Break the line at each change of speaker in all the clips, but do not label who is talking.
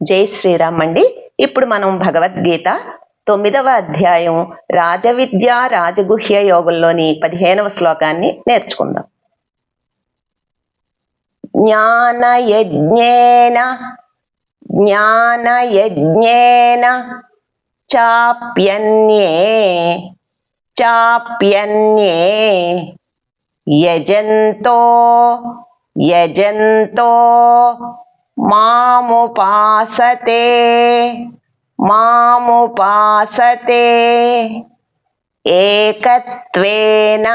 జై శ్రీరామ్ అండి. ఇప్పుడు మనం భగవద్గీత తొమ్మిదవ అధ్యాయం రాజవిద్య రాజగుహ్య యోగంలోని పదిహేనవ శ్లోకాన్ని నేర్చుకుందాం. జ్ఞానయజ్ఞేన జ్ఞానయజ్ఞేన చాప్యన్యే చాప్యన్యే యజంతో యజంతో मामुपासते। मामुपासते। एकत्वेन।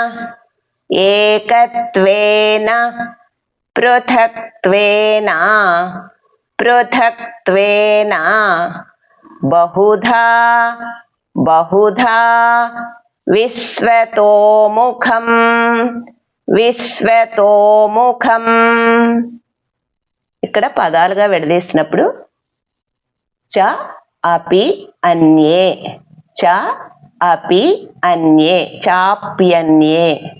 एकत्वेन। पृथक्त्वेन। पृथक्त्वेन। बहुधा। बहुधा। विश्वतोमुखं विश्वतोमुखम्। ఇక్కడ పదాలుగా విడదీసినప్పుడు చ అపి అన్యే. చ అపి అన్యే. చాప్యన్యే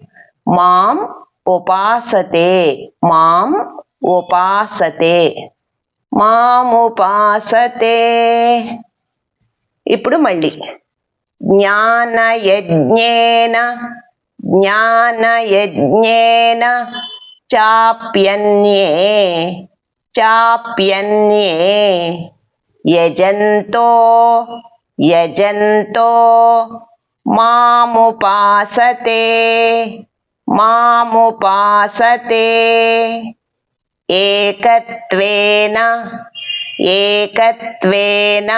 మాం ఉపాసతే. మాం ఉపాసతే. మాముపాసతే ఇప్పుడు మళ్ళీ. జ్ఞానయజ్ఞేన జ్ఞానయజ్ఞేన చాప్యన్యే. चाप्यन्ये यजन्तो यजन्तो मामुपासते मामुपासते। एकत्वेन एकत्वेन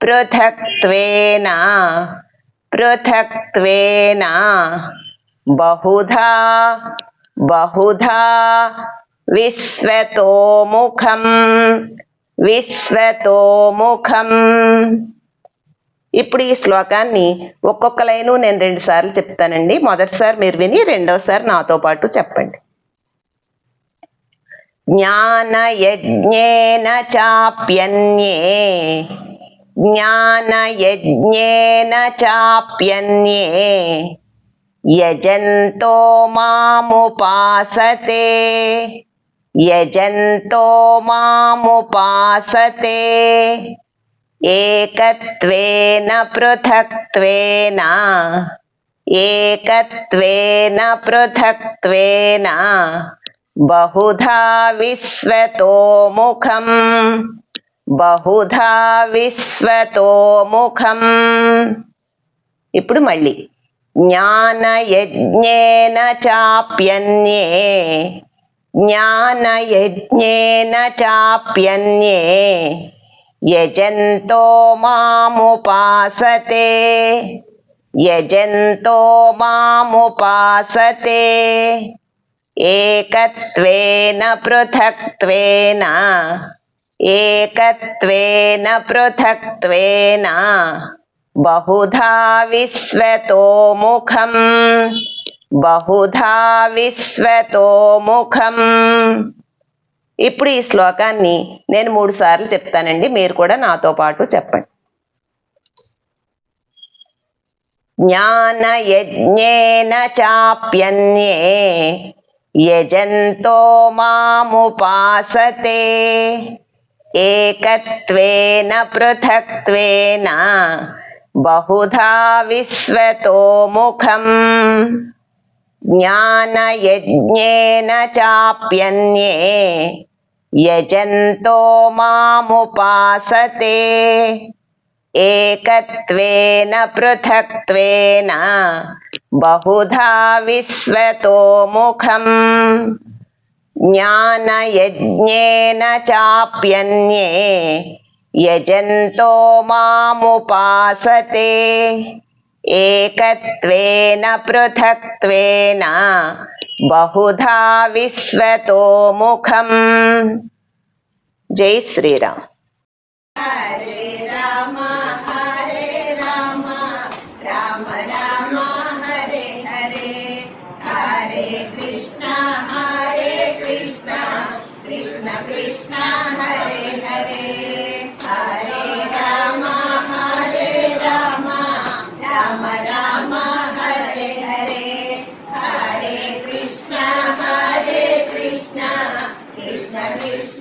पृथक्त्वेन पृथक्त्वेन। बहुधा बहुधा విశ్వతోముఖం విశ్వతోముఖం ఇప్పుడు ఈ శ్లోకాన్ని ఒక్కొక్క లైను నేను రెండు సార్లు చెప్తానండి. మొదటిసారి మీరు విని రెండోసారి నాతో పాటు చెప్పండి. జ్ఞానయజ్ఞేన చాప్యన్యే. జ్ఞానయజ్ఞేన చాప్యన్యే. యజంతో మాముపాసతే. యజంతో మాముపాసతే ఏకత్వేన పృథక్త్వేన. ఏకత్వేన పృథక్త్వేన. బహుధా విశ్వతో ముఖం. బహుధా విశ్వతో ముఖం. ఇప్పుడు మళ్ళీ. జ్ఞానయజ్ఞేన చాప్యన్యే. ज्ञानयज्ञेन चाप्यन्ये यजन्तो मामुपासते। यजन्तो मामुपासते। एकत्वेन पृथक्त्वेन एकत्वेन पृथक्त्वेन बहुधा विश्वतो मुखम् బహుధా విశ్వతోముఖం ఇప్పుడు ఈ శ్లోకాన్ని నేను మూడు సార్లు చెప్తానండి. మీరు కూడా నాతో పాటు చెప్పండి. జ్ఞానయజ్ఞేన చాప్యన్యే యజంతో మాముపాసతే. ఏకత్వేన పృథక్త్వేన బహుధా ज्ञानयज्ञेन चाप्यन्ये यजन्तो मामुपासते। एकत्वेन पृथक्त्वेन बहुधा विश्वतो मुखम्। ज्ञानयज्ञेन चाप्यन्ये यजन्तो मामुपासते। एकत्वेन पृथक्त्वेन बहुधा विश्वतो मुखम्। जय श्री राम Deus.